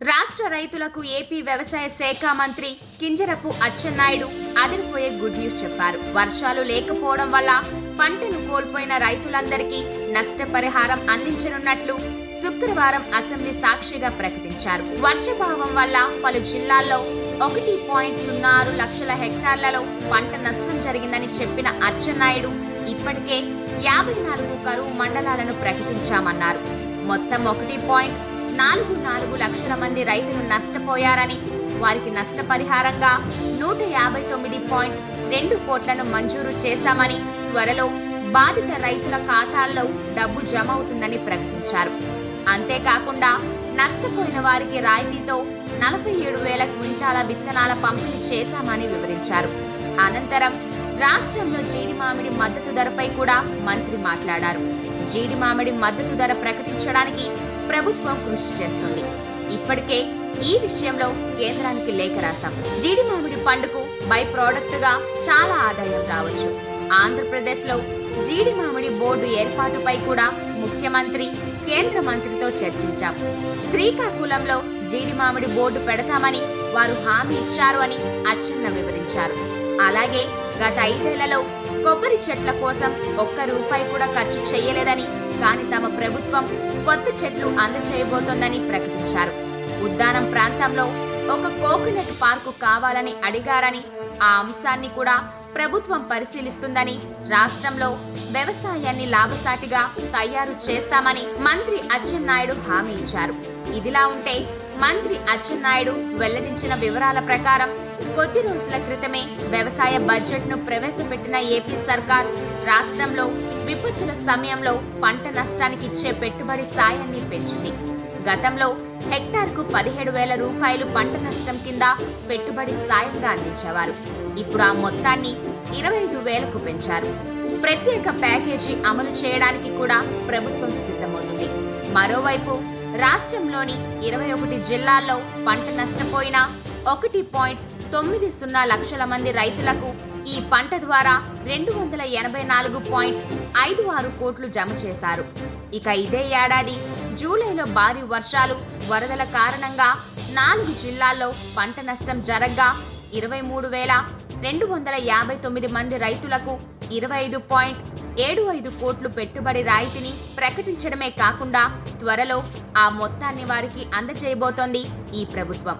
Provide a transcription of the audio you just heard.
రాష్ట్ర రైతులకు ఏపీ వ్యవసాయ శాఖ మంత్రి కింజరపు అచ్చెన్నాయుడు అదిరిపోయే గుడ్ న్యూస్ చెప్పారు. వర్షాలు లేకపోవడం వల్ల పంటను కోల్పోయిన రైతులందరికీ నష్టపరిహారం అందించనున్నట్లు శుక్రవారం అసెంబ్లీ సాక్షిగా ప్రకటించారు. వర్షభావం వల్ల పలు జిల్లాల్లో ఒకటి పాయింట్ సున్నా ఆరు లక్షల హెక్టార్లలో పంట నష్టం జరిగిందని చెప్పిన అచ్చెన్నాయుడు ఇప్పటికే యాభై నాలుగు కరువు మండలాలను ప్రకటించామన్నారు. మొత్తం ఒకటి పాయింట్ నాలుగు నాలుగు లక్షల మంది రైతులు నష్టపోయారని వారికి నష్టపరిహారంగా నూట యాభై తొమ్మిది పాయింట్ రెండు కోట్లను మంజూరు చేశామని త్వరలో బాధిత రైతుల ఖాతాల్లో డబ్బు జమ అవుతుందని ప్రకటించారు. అంతేకాకుండా నష్టపోయిన వారికి రాయితీతో నలభై ఏడు వేల క్వింటాల విత్తనాల పంపిణీ చేశామని వివరించారు. అనంతరం రాష్ట్రంలో జీడి మామిడి మద్దతు ధరపై కూడా మంత్రి మాట్లాడారు. జీడి మామిడి మద్దతు ధర ప్రకటించడానికి ప్రభుత్వం కృషి చేస్తుంది. ఇప్పటికే ఈ విషయంలో కేంద్రానికి లేఖ రాశాం. జీడి మామిడి పండుకు బై ప్రోడక్ట్గా చాలా ఆదాయం రావచ్చు. ఆంధ్రప్రదేశ్లో జీడి మామిడి బోర్డు ఏర్పాటుపై కూడా ముఖ్యమంత్రి కేంద్ర మంత్రితో చర్చించాం. శ్రీకాకుళంలో జీడి మామిడి బోర్డు పెడతామని వారు హామీ ఇచ్చారు అని అచ్చెన్న వివరించారు. అలాగే గత ఐదేళ్ళలో కొబ్బరి చెట్ల కోసం ఒక్క రూపాయి కూడా ఖర్చు చేయలేదని కానీ తమ ప్రభుత్వం కొత్త చెట్లు అందచేయబోతోందని ప్రకటించారు. ఉద్దానం ప్రాంతంలో ఒక కోకోనట్ పార్కు కావాలని అడిగారని ఆ అంశాన్ని కూడా ప్రభుత్వం పరిశీలిస్తుందని రాష్ట్రంలో వ్యవసాయాన్ని లాభసాటిగా తయారు చేస్తామని మంత్రి అచ్చెన్నాయుడు హామీ ఇచ్చారు. ఇదిలా ఉంటే మంత్రి అచ్చెన్నాయుడు వెల్లడించిన వివరాల ప్రకారం కొద్ది రోజుల క్రితమే వ్యవసాయ బడ్జెట్ను ప్రవేశపెట్టిన ఏపీ సర్కార్ రాష్ట్రంలో విపత్తుల సమయంలో పంట నష్టానికి ఇచ్చే పెట్టుబడి సాయాన్ని పెంచింది. గతంలో హెక్టార్కు పదిహేడు వేల రూపాయలు పంట నష్టం కింద పెట్టుబడి సాయంగా అందించేవారు. ఇప్పుడు ఆ మొత్తాన్ని ఇరవై ఐదు వేలకు పెంచారు. ప్రత్యేక ప్యాకేజీ అమలు చేయడానికి కూడా ప్రభుత్వం సిద్ధమవుతుంది. మరోవైపు రాష్ట్రంలోని ఇరవై ఒకటి జిల్లాల్లో పంట నష్టపోయిన ఒకటి పాయింట్ తొమ్మిది సున్నా లక్షల మంది రైతులకు ఈ పంట ద్వారా రెండు వందల ఎనభై నాలుగు పాయింట్ ఐదు ఆరు కోట్లు జమ చేశారు. ఇక ఇదే ఏడాది జూలైలో భారీ వర్షాలు వరదల కారణంగా నాలుగు జిల్లాల్లో పంట నష్టం జరగ్గా. ఇరవై మూడు వేల రెండు వందల యాభై తొమ్మిది మంది రైతులకు ఇరవై ఐదు పాయింట్ ఏడు ఐదు కోట్లు పెట్టుబడి రాయితీని ప్రకటించడమే కాకుండా త్వరలో ఆ మొత్తాన్ని వారికి అందజేయబోతోంది ఈ ప్రభుత్వం.